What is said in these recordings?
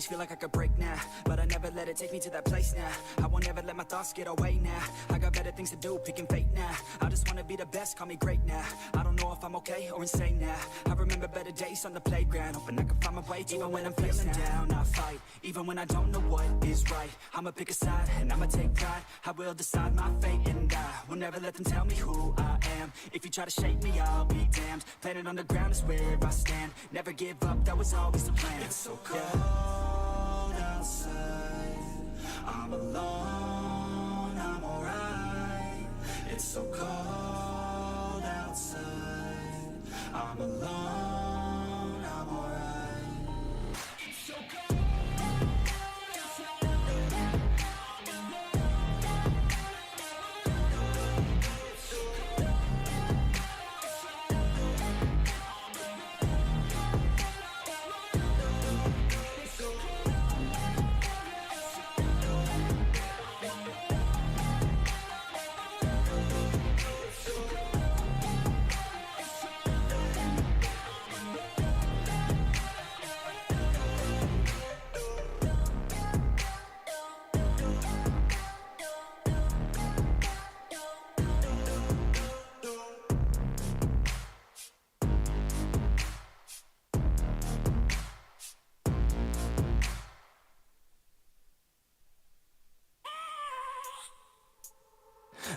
Always feel like I could break now, but I never let it take me to that place now. I won't ever let my thoughts get away now. I got better things to do, picking fate now. I just wanna be the best, call me great now. I don't know if I'm okay or insane now. I remember better days on the playground, hoping I can find my way. Even when I'm feeling down, I fight. Even when I don't know what is right, I'ma pick a side and I'ma take pride. I will decide my fate and I will never let them tell me who I am. If you try to shake me, I'll be damned. Planet on the ground is where I stand. Never give up, that was always the plan. It's so cold outside. I'm alone, I'm alright. It's so cold outside. I'm alone,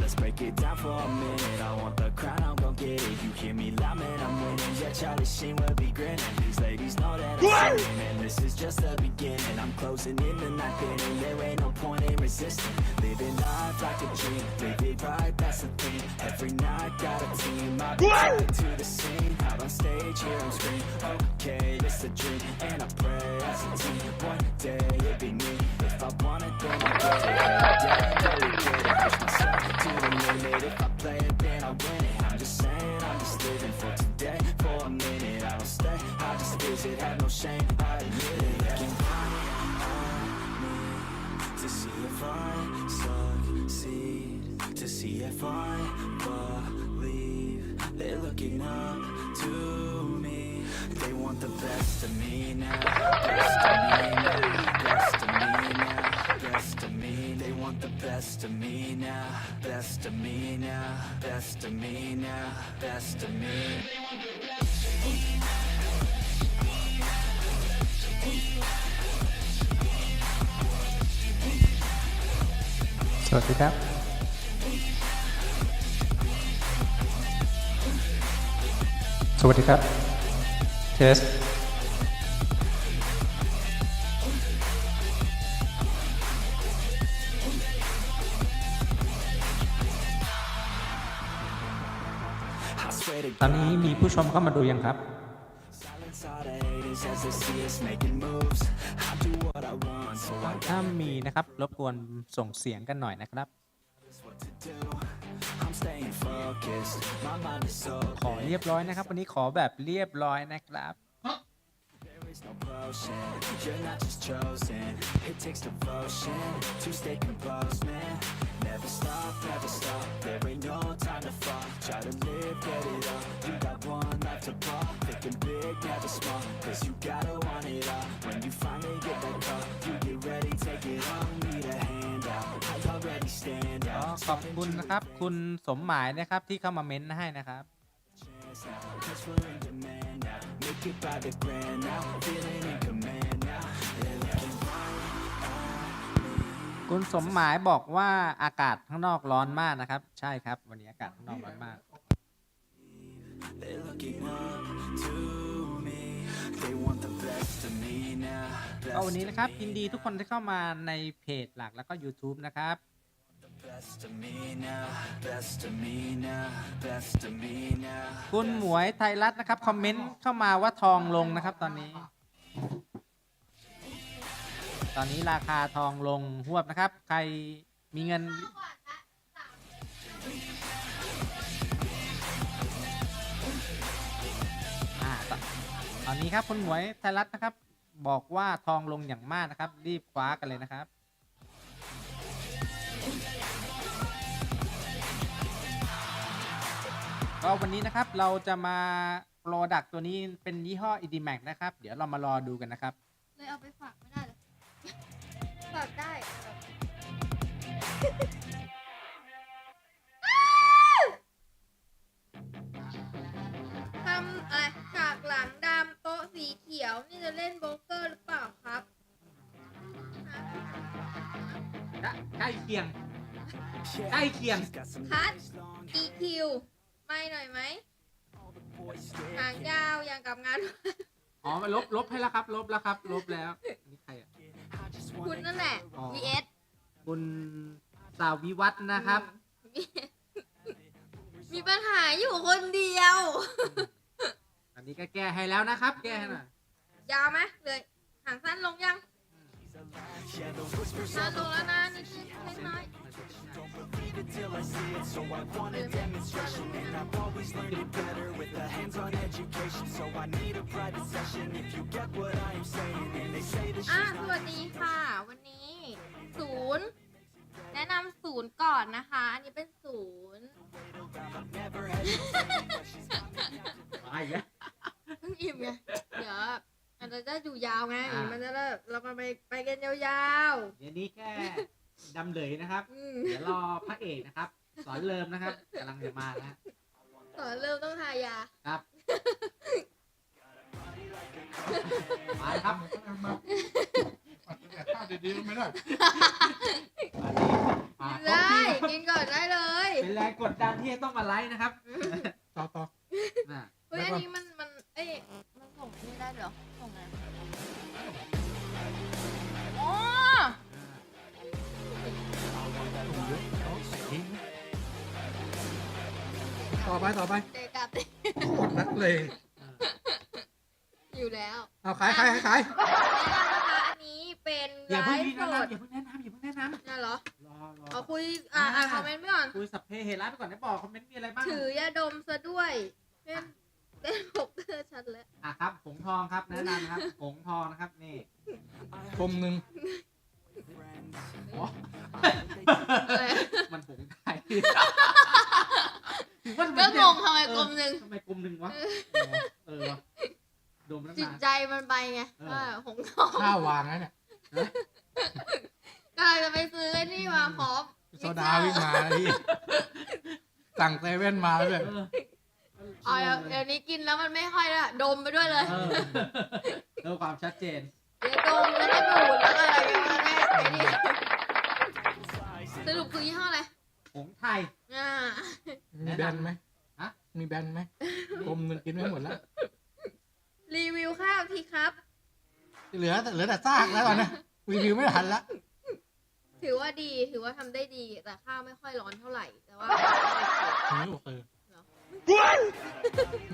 Let's break it down for a minute. I want the crown, I'm gon' get it. You hear me loud, man, I'm winning. Yeah, Charlie Sheen will be grinning. These ladies know that I'm sinning, and this is just the beginning. I'm closing in the night inning. There ain't no point in resisting. Living life like a dream, live it right, that's the thing. Every night got a team, I be to the scene. Out on stage, here I'm scream. Okay, it's a dream, and I pray as a team. One day it'll be me. If I want it, then I get it. Every day. I push myself the. If I play it, then I win it. I'm just saying, I'm just living for today. For a minute, I don't stay. I just visit, have no shame. I admit it. At me to see if I succeed. To see if I believe they're looking up to me. They want the best of me now. Best of me now. Want the best of me now. Best of me now. Best of me now. Best of me. สวัสดีครับสวัสดีครับเตอนนี้มีผู้ชมเข้ามาดูยังครับ silence all the haters as they see us making moves. I do what I want, so I ถ้ามีนะครับรบกวนส่งเสียงกันหน่อยนะครับ guess what to do. I'm staying focused. My mind is so ขอเรียบร้อยนะครับ วันนี้ขอแบบเรียบร้อยนะครับ There is no potion. You're not just chosen. It takes devotion to stay composed, man. Never stop, never stop. There ain't no time to fall. Try to live, get it never small. Cause you gotta want it all. When you finally get that call, you get ready, take it on. Need a hand out. I already stand อ๋อ out. ขอบคุณนะครับ คุณสมหมายนะครับที่เข้ามาเม้นต์ให้นะครับ chance now. Cause we're in demand now. Make it by the grand now. Feeling in command now. They're looking right at me. คุณสมหมายบอกว่าอากาศข้างนอกร้อนมากนะครับ ใช่ครับ วันนี้อากาศข้างนอกร้อนมาก They're looking up to me. They want the best of me now. ก็วัน Best นี้ of นะครับ me. ยินดีทุกคนที่เข้ามาในเพจหลักแล้วก็ YouTube นะครับ Best of me now. Best of me now. Best of me now. คุณหมวยไทยรัฐนะครับ คอมเมนต์เข้ามาว่าทองลงนะครับตอนนี้ ตอนนี้ราคาทองลงหวบนะครับ ใครมีเงิน ตอนนี้ครับคุณหมวยไทยรัฐนะครับ บอกว่าทองลงอย่างมากนะครับ รีบคว้ากันเลยนะครับ ก็วันนี้นะครับเราจะมาโปรดักตัวนี้เป็นยี่ห้อ e d m a x นะครับ เดี๋ยวเรามารอดูกันนะครับ เลยเอาไปฝากไม่ได้เลยฝากได้ เขียวนี่จะเล่นโบรกเกอร์หรือเปล่าครับฮะใกล้เคียง Yeah, ใกล้เคียง she's got some Cut. nice long EQ ไม่หน่อยไหม boys หาง staring. ยาวอย่างกับงาน อ๋อมาลบลบให้แล้วครับ ลบแล้วครับ ลบแล้ว นี่ใครอะ I just คุณ wanna นั่นแหละ อ๋อ VS คุณสาวิวัฒน์นะครับ มีมีปัญหาอยู่คนเดียวอั นนี้ก็แก้ให้แล้วนะครับ แก้ให้หน่อยยาวไหมเลยหางสั้นลงยัง Yeah, the whispers สั้นลงแล้วนะนิดเล็กน้อย believe it till I see it. So I want a demonstration, and I've always learned it better with a hands-on education. So I need a private session if you get what I am saying. And they say this อะ shit's ส not วัสดีค่ะ วันนี้ศูนย์แนะนำศูนย์ก่อนนะคะ อันนี้เป็นศูนย์ never hesitating, but she's got me captivated. มาอีกแล้วเพิ่ง อิ่มไง เดี๋ยวมันจะได้อยู่ยาวไง อ่ามั มันจะได้เราก็ไปไปกันยาวเดี๋ยวนี้แค่ดำเลยนะครับ ๆอืมเดี๋ยวรอพระเอกนะครับ สอนเริมนะครับกำลังจะมานะสอนเริ่มต้องทายา ครับมาครับข้าวดีๆไม่ได้มากินได้ กินก่อนได้เลย เป็นแรงกดดันที่จะต้องมาไลฟ์นะครับต่อต่อ น่ะเฮ้ยแล้วอันก็นี้มัน ต่อไปต่อไปเด็กกลับโคตรนักเลงอยู่แล้วเอาขายขายขายขายแนะนำนะคะอันนี้เป็นอย่าไลเพิ่งฟ์แนะสนำดอย่าเพิ่งแนะนำอย่าเพิ่งแนะนนั่นเหรอำรอรอเอาคุยอ่าอ่านคอมเมนต์ไปก่อน คุยสัพเพเหระไปก่อนได้บอกคอมเมนต์มีอะไรบ้างถือยาดมซะด้วยเล่นเล่นปกเตอร์ชัดแล้วอะครับผงทองครับแนะนำนะครับผงทองนะครับนี่กลมหนึ่งโอ้ อะไรมันผงไทย ถือว่าก็งงทำไมกลมหนึ่ง ทำไมกลมหนึ่งวะ เออวะดมตั้งจิตนาน ใจมันไปไงเออ ว่าหงทองข้าววางนะเนี่ยก็เลยจะไปซื้อไอ้นี่มาพร้อมโซดาวิ่งมาพี่สั่งเซเว่นมาเลยเอออ๋อเดี๋ยวเดี๋ยวนี้กินแล้วมันไม่ค่อยละดมไปด้วยเลยเออเออความชัดเจน เดี๋ยวดมแล้วก็ดูดแล้วก็อะไรกันแม่ไอ้นี่สรุปคือยี่ห้ออะไร ผงไทย อ่ามีแบนไหมฮะ มีแบนไหมกลมหนึ่งกินไม่หมดแล้ว รีวิวข้าวทีครับ เหลือเหลือแต่ซากแล้วตอนเนี้ยรีวิวไม่ทันละ ถือว่าดีถือว่าทำได้ดี แต่ข้าวไม่ค่อยร้อนเท่าไหร่ แต่ว่านี่โอเคเหรอ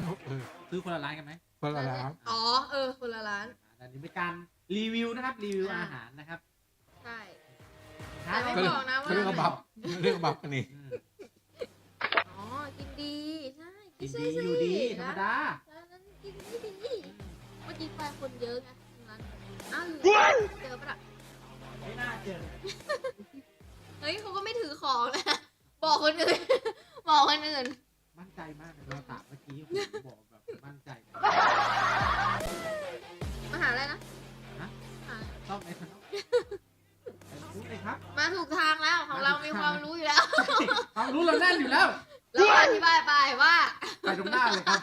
โอเคซื้อคนละร้านกันไหมคนละร้านอ๋อ เออ คนละร้าน อันนี้เป็นการรีวิวนะครับ รีวิวอ่าอาหารนะครับ ใช่ ครับแต่ไม่เขาเรียกบอกนะว่าเขาเรียกว่าบับเรียกว่าบับกันนี่อืมอ๋อ กินดี ใช่กินใช่ดีใช่อยู่ดีธรรมดาร้านนั้นกินดีดีเมื่อกี้ไปคนเยอะไงอ้าวอยู่ไหนเจอปะล่ะไม่น่าเจอเฮ้ยเขาก็ไม่ถือของนะ บอกคนอื่น บอกคนอื่น มั่นใจมากเลยเราถามเมื่อกี้ผมบอกแบบมั่นใจมากมาหาอะไรนะ ฮะ หา ต้องไอ้ทนอก พูดเลยครับมาถูกทางแล้วของเรามีความรู้อยู่แล้ว ความรู้เราแน่นอยู่แล้ว เราอธิบายไปว่า ไปตรงหน้าเลยครับ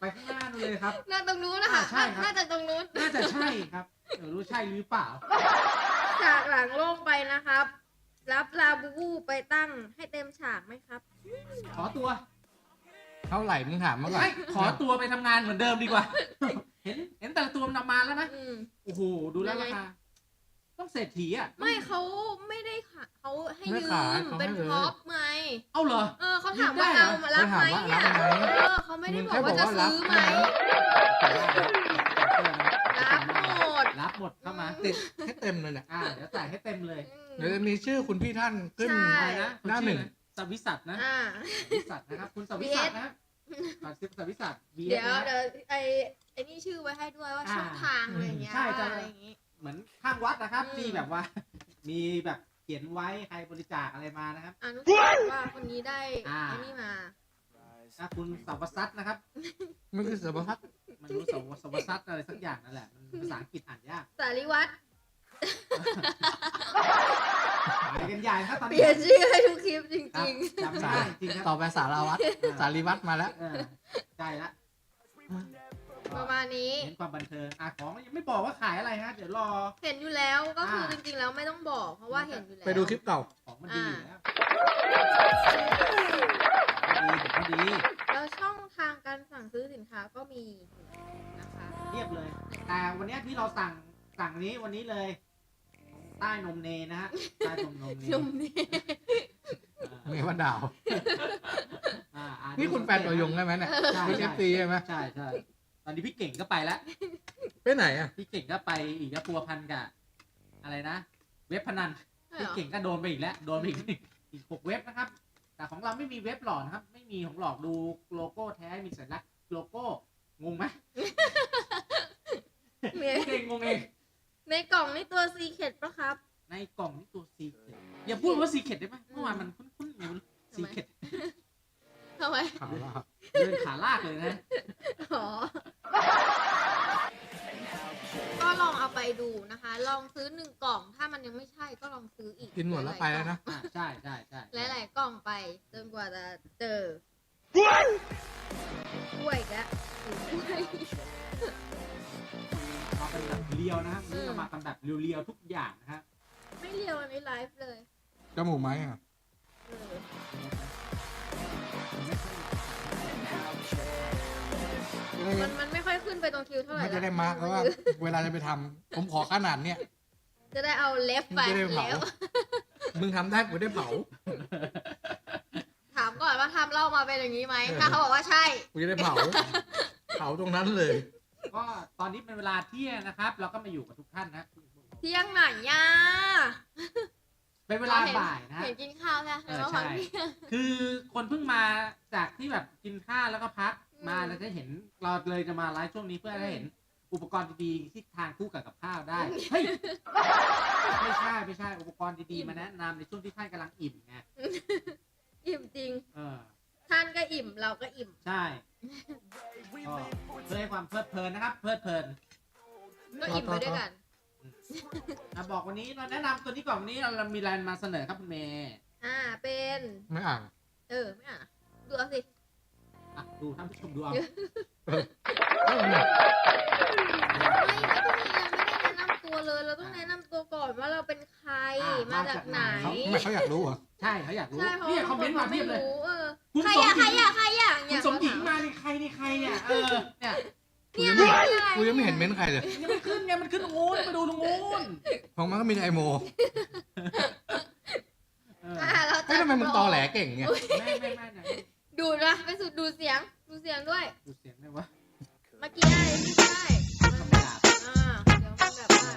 ไปข้างหน้านู่นเลยครับน่าตรงนู้นนะคะอ่าใช่ครับ น่าจะตรงนู้น น่าจะใช่ครับเออรู้ใช่หรือเปล่าฉากหลังโล่งไปนะครับ รับลาบูบูไปตั้งให้เต็มฉากไหมครับ ขอตัวเท่าไหร่มึงถามมาก่อนไม่ขอตัวไปทำงานเหมือนเดิมดีกว่า เห็นเห็นแต่ละตัวมันนำมาแล้วนะ อืม โอ้โห ดูแล้วยังไงราคา ต้องเศรษฐีอะ ไม่เขาไม่ได้ค่ะเขาให้ไม่ยืขายมเขาเป็ให้นเลย พร็อพไงเอาเหรอ เออเขาถามยืมได้ว่าเหรอเอามารับไหมเขาเนี่ยถามว่ารับไหม เออเขาไม่ได้บอกว่าจะซื้อไหมรับหมดรับหมดเข้ามา ติดให้เต็มเลยเนี่ยอ่า เดี๋ยวใส่ให้เต็มเลยอืมเดี๋ยวจะมีชื่อคุณพี่ท่านขึ้น ใช่ อะไรนะหน้าหนึ่ง สวิสัตนะอ่า สวิสัตนะครับ คุณสวิสัตนะครับอ่าสวิสัต VS เดี๋ยวนะเดี๋ยวไอไอนี่ชื่อไว้ให้ด้วยว่าอ่าช่องทางอะไรอย่างเงี้ยใช่ใช่อะไรอย่างงี้ เหมือนข้างวัดนะครับอืมที่แบบว่า มีแบบเขียนไว้ใครบริจาคอะไรมานะครับอนุสาวรีย์ว่าคนนี้ได้อ่า ไอ้นี่มาอะคุณสาวซัตนะครับ มันคือสมพัฒน์มันรู้สาวสาวซัตอะไรสักอย่างนั่นแหละมันภาษาอังกฤษอ่านยากสาริวัตรไปกันใหญ่ครับตอนเปนี้ลี่ยนชื่อให้ทุกคลิปจครับริง จำไม่ได้จริงๆครับต่อไปสารวัตรสารีวัตรมาแล้ว เออใกล้ละๆประมาณนี้ เน้นความบันเทิงอะของยังไม่บอกว่าขายอะไรฮะ เดี๋ยวรอ เห็นอยู่แล้วก็คืออ่าจริงๆแล้วไม่ต้องบอก เพราะว่าเห็นอยู่แล้ว ไปดูคลิปเก่า ของมันดีอยู่แล้วดีของมันดีแล้วช่องทางการสั่งซื้อสินค้าก็มีนะคะ เรียบเลย แต่วันเนี้ยที่เราสั่งสั่งนี้วันนี้เลย ใต้นมเนนะฮะใต้นมนมเนนุ่มนี่อ่าเมวันดาว อ่าอ่านี่คุณแฟนตัวยงใช่ไหมเนี่ยใช่พี่เอใช่ฟซีใช่ไหมใช่ใช่ ตอนนี้พี่เก่งก็ไปแล้ว ไปไหนอะ พี่เก่งก็ไปอีกแล้วพัวพันกับอะไรนะ เว็บพนันใช่เหรพี่อเก่งก็โดนไปอีกแล้ว โดนไปอีกอีกหกเว็บนะครับ แต่ของเราไม่มีเว็บหลอกนะครับ ไม่มีของหลอกดูโลโก้แท้ มีสัญลักษณ์โลโก้ งงไหมเนี่ยพูดเองงงเอง ในกล่องนี่ตัวซีเคดปะครับ ในกล่องนี่ตัวซีเคดอย่าพูดว่าซีเคดได้ไหมเมื่อวานมันคุ้นๆอยู่ซีเคด ทำไมขาวแล้วเดินขาลากเลยนะ อ๋อ ก็ลองเอาไปดูนะคะ ลองซื้อหนึ่งกล่อง ถ้ามันยังไม่ใช่ก็ลองซื้ออีกกินหมดแล้วไปแล้วนะ อ่าใช่ใช่ใช่หลายๆกล่องไปจนกว่าจะเจอด้วยอีกแล้วด้วยมาเป็นแบบเรียวนะครับวันนี่เรามากันแบบเรียวๆทุกอย่างนะฮะไม่เรียวอันนี้ไลฟ์เลย จมูกไหมอะ มันมันไม่ค่อยขึ้นไปตรงคิวเท่าไหร่ไม่จะได้มาร์กแล้วว่า เวลาจะไปทำผมขอขนาดเนี้ยจะได้เอาเล็บมึงไปจะได้เผา แล้ว มึงทำได้กูได้เผา ถามก่อนว่าทำเล่ามาเป็นอย่างนี้ไหม เออ ถ้าเขาบอกว่าใช่ กูจะได้เผา เผาตรงนั้นเลย ก็ตอนนี้เป็นเวลาเที่ยงนะครับ เราก็มาอยู่กับทุกท่านนะเที่ยงไหนย่าเป็นเวลาบ่ายนะฮะเห็นกินข้าวใช่ไหมเออแล้วใช่ตอนเที่ยงคือคนเพิ่งมาจากที่แบบกินข้าวแล้วก็พักอื มมาแล้วจะเห็นเราเลยจะมาไลฟ์ช่วงนี้เพื่อให้เห็นอุปกรณ์ดีๆที่ทานคู่กับกับข้าวได้ เฮ้ย ไม่ใช่ไม่ใช่อุปกรณ์ดีๆมาแนะนำในช่วงที่ท่านกำลังอิ่มไงอิ่มจริง เออ ท่านก็อิ่มเราก็อิ่ม ใช่ก็เพื่อให้ความเพลิดเพลินนะครับ เพลิดเพลิน ก็อิ่มไปด้วยกันอะบอกวันนี้เราแนะนำตัวนี้ก่อนวันนี้เรามีอะไรมาเสนอครับคุณเมย์ อ่าเป็น ไม่อ่าน เออ ไม่อะดูเอาสิ อะดูท่านผู้ชมดูเอาเอ้าเนี่ยไม่ไม่ต้องมียังไม่ได้แนะนำตัวเลยเราต้องแนะนำตัวก่อนว่าเราเป็นใครมาจากไหนเขาทำไมเขาอยากรู้เหรอใช่เขาอยากรู้ ใช่เพราะเนี่ยว่าคอมเมนต์มาเพียบเลยรู้เออคุณใครสมอะหญิงใครอะใครอะคุเนี่ณยสมหญิงมานี่ใครนี่ใครเนี่ยเออเนี่ยกูยังไม่กูยังไม่เห็นเม้นต์ใครเลยนี่มันขึ้นไงมันขึ้นตรงนู้นไปดูตรงนู้นของมันก็มีแต่ไอโมเอออ่าเราเอ้ยทำไมมึงตอแหลเก่งเนี่ยไม่ไม่ไม่นะ ดูดนะไปสุดดูเสียง ดูเสียงด้วย ดูเสียงได้วะเมื่อกี้อะไรไม่ได้มันแบบอ่าเดี๋ยวมันแบบว่า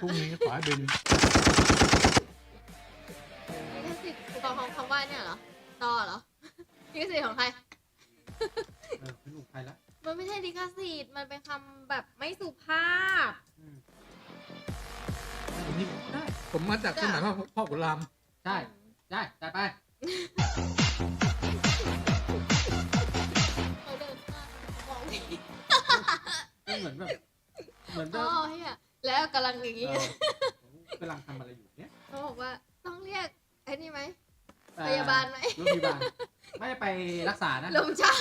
พรุ่งนี้ขอให้บินลิขสิทธิ์ของของคำว่าเนี่ยเหรอต่อเหรอลิขสิทธิ์ของใคร เออเป็นหนุ่มใครละเมันไม่ใช่ลิขสิทธิ์มันเป็นคำแบบไม่สุภาพ อืมอันนี้ได้ ผมมาจากสมัยพ่อพ่อขุนราม ใช่ ได้จัดไป มันเหมือนแบบเหมือนแบอ๋บอเฮียแล้วกำลังอย่างเองี้อผมกำลังทำอะไรอยู่เนี่ยเขาบอกว่าต้องเรียกไอ้นี่ไหม เอ่อพยาบาลไหม โรงพยาบาลไม่ได้ไปรักษานะ ลมชัก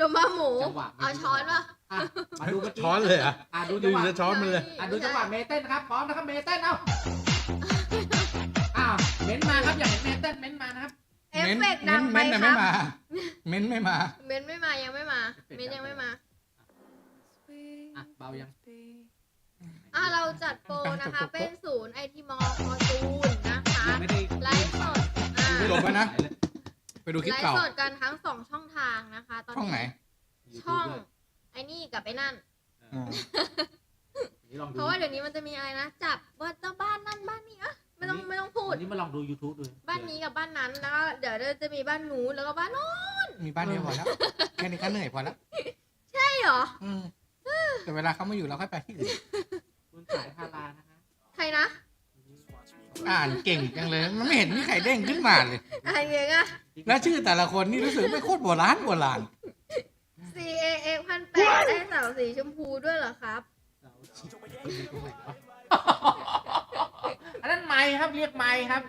ลมมาหมูจังหวะเอาช้อนป่ะอะมาดูเมื่อกี้ช้อนเลยเหรอะอะดูดูจังหวะ จะช้อนมันเลย อะดูจังหวะเมเต้นนะครับพร้อมนะครับเมเต้นเอาอ้าวเม้นมาครับอยากเห็นเมเต้นเม้นมานะครับ เอฟเฟกต์ดังไปเม้นคไม่รับมาเม้นไม่มา เมนไม่มายังไม่มา เมนยังไม่มา อะเบายัง อะเราจัดโปรนะคะ เป็นศูนย์ไอทีมอลฟอร์จูนนะคะไม่ได้ไลฟ์สดอ่าจบแล้วนะ ไปดูคลิปไลเก่าฟ์สดกันทั้งสองช่องทางนะคะ ตอนช่องไหน นี้ช่อง ไอ้นี่กับไอ้นั่น อ๋อนี่ลองดูเพราะว่าเดี๋ยวนี้มันจะมีอะไรนะ จับว่าเจ้าบ้านนั่นบ้านนี้อะ ไม่ต้องไม่ต้องพูด วันนี้มาลองดู YouTube ดูบ้านนี้กับบ้านนั้นแล้วก็เดี๋ยวจะมีบ้านนู้นแล้วก็บ้านโน้นมีบ้านเดียวพอแล้วแค่นี้ก็เหนื่อยพอแล้วใช่เหรออืมแต่เวลาเขาไม่อยู่เราค่อยไปที่อื่นคุณสายพารานะคะใครนะอ่านเก่งจังเลยมันไม่เห็นมีใครเด้งขึ้นมาเลยอะไรเงี้ยอะแล้วชื่อแต่ละคนนี่รู้สึกไม่โคตรโบราณโบราณ C A X พันแปดได้เสาสีชมพูด้วยเหรอครับอันนั้นไม้ ครับเรียกไม้ครับ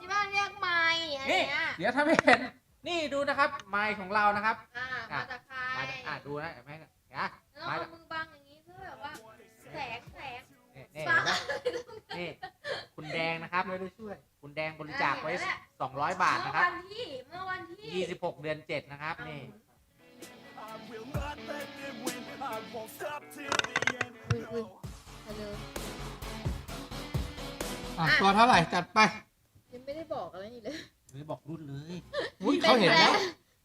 ที่บ้านเรียกไม้อันนี่เนี้ยเดี๋ยวถ้าไม่เห็นนี่ดูนะครับ ไม้ของเรานะครับอ่ามาจากใครไม้อะดูนะเห็นไหมเนี่ยนะแล้วไม้เอามือบังอย่างนี้เพื่อแบบว่าแสงแสงนี่นี่บังนี่คุณแดงนะครับไม่ได้ช่วย คุณแดงบริจาคไว้เห็นแล้ว200 บาทเมื่นะอครับวันที่เมื่อวันที่ 26 เดือน 7 นะครับนี่อุ้ยอุ้ยฮัลโหล อะอะตัวเท่าไหร่จัดไปยังไม่ได้บอกอะไรนี่เลยไม่ได้บอกรุ่นเลยอุ๊ยเขาเห็นแล้ว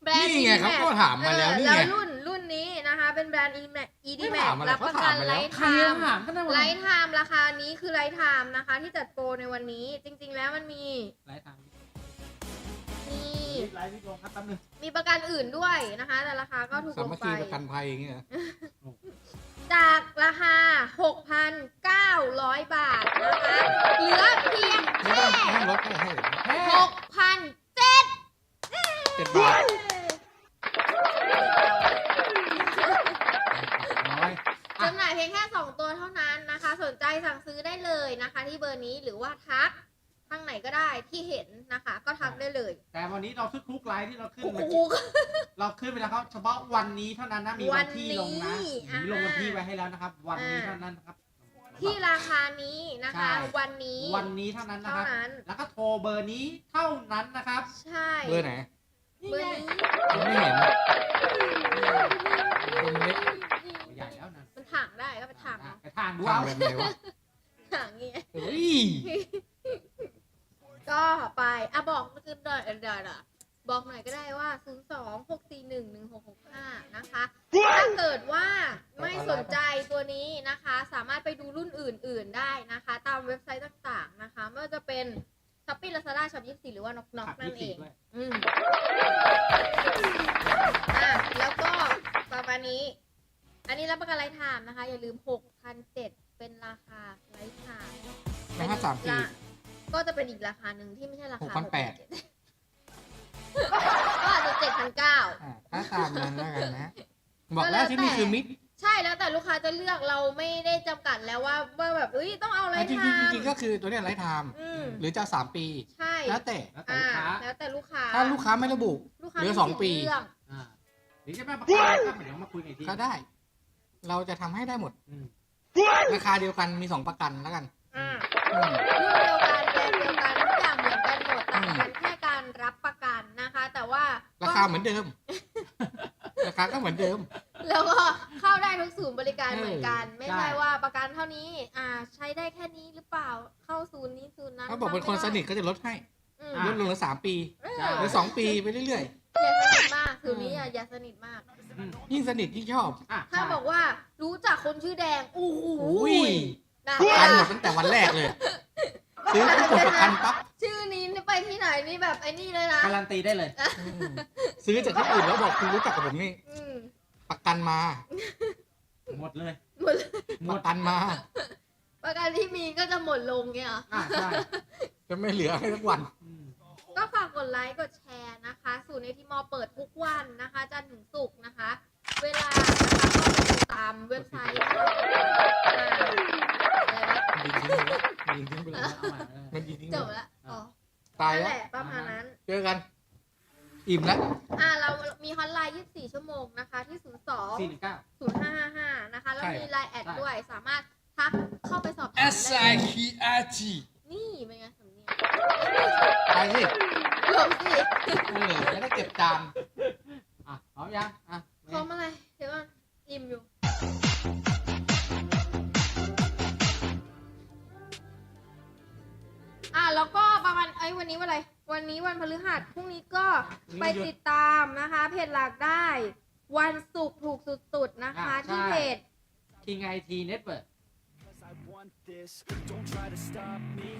แบรนด์ นี่ไงเขาก็ถามมาแล้วนี่เออไงแล้วรุ่นรุ่นนี้นะคะ เป็นแบรนด์ e d ไม่ m a ถา x มอะไรรับประเขากัถานมมาแล้ไลวฟ์ใคไทรม์ถามกันนะไลฟ์ไทม์ราคานี้คือไลฟ์ไทม์นะคะ ที่จัดโปรในวันนี้ จริง ๆ แล้วมันมีไลฟ์ทางมีไลฟ์วิดีโอครับแป๊บนึงมีประกันอื่นด้วยนะคะ แต่ราคาก็ถูกสาลงมัคไป คีประกันภัยอย่างเงี้ย จากราคา 6,900 บาทนะคะเหลือเพียงแค่ให้ลดให้ให้ให้6,700 เจ็ดบาทน้อยจำหน่ายเพียงแค่ 2 ตัวเท่านั้นนะคะ สนใจสั่งซื้อได้เลยนะคะ ที่เบอร์นี้หรือว่าทัก ทางไหนก็ได้ที่เห็นนะคะ ก็ทักได้เลยแต่วันนี้เราทุกๆไลฟ์ที่เราขึ้นโอ้เมื่อโหกี้เราขึ้นไปแล้วครับเฉพาะวันนี้เท่านั้นนะมีวันที่ลงนะวันนี้มีลงวันที่ไว้ให้แล้วนะครับ วันนี้เท่านั้นนะครับที่ราคานี้นะคะใช่วันนี้วันนี้เท่านั้นนะเท่าครับนั้นแล้วก็โทรเบอร์นี้เท่านั้นนะครับ ใช่เบอร์ไหนเบอร์นี้ผมไม่เห็นคนเล็กใหญ่แล้วนะมันถังได้ก็ไปถังไปทางดูทางเอาแบบไหนวะถังอย่างเงี้ยเฮ้ย ก็ไปอะบอกคือเดอเดอบอกหน่อยก็ได้ว่า 0 2 6 4 1 1 6 6 5 นะคะ ถ้าเกิดว่าไม่สนใจตัวนี้นะคะ สามารถไปดูรุ่นอื่น ๆ ได้นะคะ ตามเว็บไซต์ต่างๆนะคะไม่ว่าจะเป็นช้อปปี้ลาซาด้าช็อปยี่สิบหรือว่าน็อกน็อกขับนั่นเอง24ด้วยอืมอะแล้วก็ประมาณนี้ อันนี้รับประกันไลฟ์ไทม์นะคะ อย่าลืม6,007เป็นราคาไลฟ์ไทม์แล้วถ้าสามปี ก็จะเป็นอีกราคาหนึ่งที่ไม่ใช่ราคา6,800ก็อาจจะเจ็ดพันเก้า อะถ้าตามนั้นแล้วกันนะ บอกแล้วที่นี่คือมิดใช่แล้วแต่ลูกค้าจะเลือกเราไม่ได้จำกัดแล้วว่าว่าแบบเอ้ยต้องเอาไลอะฟ์จริไทงๆจม์ริงๆก็คือตัวเนี้ยไลฟ์ไทม์อืมหรือจะสามปี ใช่แล้วแต่ แล้วแต่อ่าลูกค้าแล้วแต่ลูกค้าถ้าลูกค้าไม่ระบุ ลูกค้าเหลือมีสองสิทธิ์ปีเลือกอ่าหรือจะไม่ประกันก็เดี๋ยวมาคุยกันอีกทีก็ได้ เราจะทำให้ได้หมด อืมราคาเดียวกันมีสองประกันแล้วกันอ่าอืมรุ่นเดียวกันแบรนด์เดียวกันาราคาเหมือนเดิม ราคาก็เหมือนเดิม แล้วก็เข้าได้ทุกศูนย์บริการเออเหมือนกัน ไม่ใช่ใช่ว่าประกันเท่านี้ อ่า ใช้ได้แค่นี้หรือเปล่าเข้าศูนย์นี้ศูนย์นั้นเขาบอกเป็นคนสนิทก็จะลดให้อืมลดลงเหลือสามปีเอใช่อหรือสองปีไปเรื่อยอย่าสนิทมากศูนย์นี้อะอย่าสนิทมากอืมๆยิ่งสนิทยิ่งชอบอะถ้าใช่บอกว่ารู้จักคนชื่อแดงโอ้โหอุ้ยนะประกันหมดตั้งแต่วันแรกเลยซื้อปุ๊บหมดประกันปั๊บชื่อนี้ไป ที่ไหนส่นี่แบบไอ้นี่เลยนะการันตีได้เลยอืมซื้อจากที่อื่นแล้วบอกคุณรู้จักกับผมนี่ อืมประกันมา หมดเลย หมดเลยหมปดระกันมา ประกันที่มีก็จะหมดลงเนี่ยเหรอ อ่าใช่จะไม่เหลือให้ทั้งวัน อืมก็ฝากกดไลค์กดแชร์นะคะศูนย์ในทีมอเปิดทุกวันนะคะ จันทร์ถึงศุกร์นะคะ เวลานะคะก็ไปดูตามเว็บไซต์ได้อ่าอะไรนะยิงทิ้งไปแล้วยิงทิ้งไปแล้วเอาใหม่เออมันยิงทิ้งจไปบแล้วละอ๋อ ตายนั่นแล้แหวละประมาณนั้น เจอกัน อิ่มแล้วอ่าเรามีฮอตไลน์ 24 ชั่วโมงนะคะ ที่ 02 สี่หนึ่งเก้า 0555 นะคะ แล้วใช่มีไลน์แอดใช่ ด้วย สามารถทักเข้าไปสอบถามได้ S I K R T นี่เป็นไงสำเนียงไปสิหลบสิเออจะได้เก็บจานอะพร้อมยังอะพร้อมอะไรเดี๋ยวก่อนอิ่มอยู่ วันนี้วันอะไร วันนี้วันพฤหัสพรุ่งนี้ก็ไปติดตามนะคะ เพจหลักได้ วันศุกร์ถูกสุดๆนะคะที่เพจคิงไอทีเน็ตเวิร์ก Cause I want this. Don't try to stop me.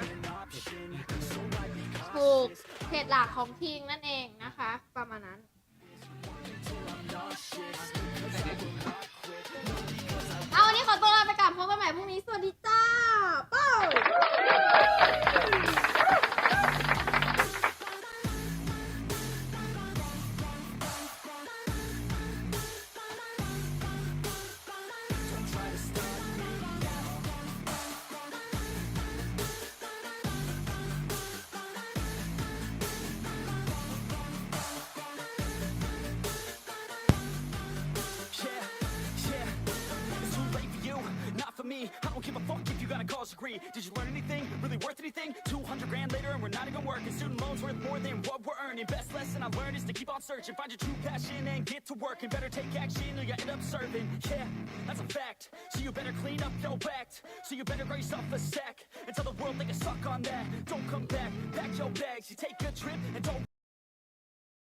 An option. So I become ถูกเพจหลักของทีงนั่นเองนะคะ ประมาณนั้นเอาวันนี้ขอตัวลาไปก่อนพบกันใหม่พรุ่งนี้ สวัสดีจ้าเป้า me. I don't give a fuck if you got a college degree. Did you learn anything? Really worth anything? 200 grand later and we're not even working. Student loans worth more than what we're earning. Best lesson I learned is to keep on searching. Find your true passion and get to work. And better take action or you end up serving. Yeah, that's a fact. So you better clean up your act. So you better grab yourself a sack. And tell the world they can suck on that. Don't come back, pack your bags. You take a trip and don't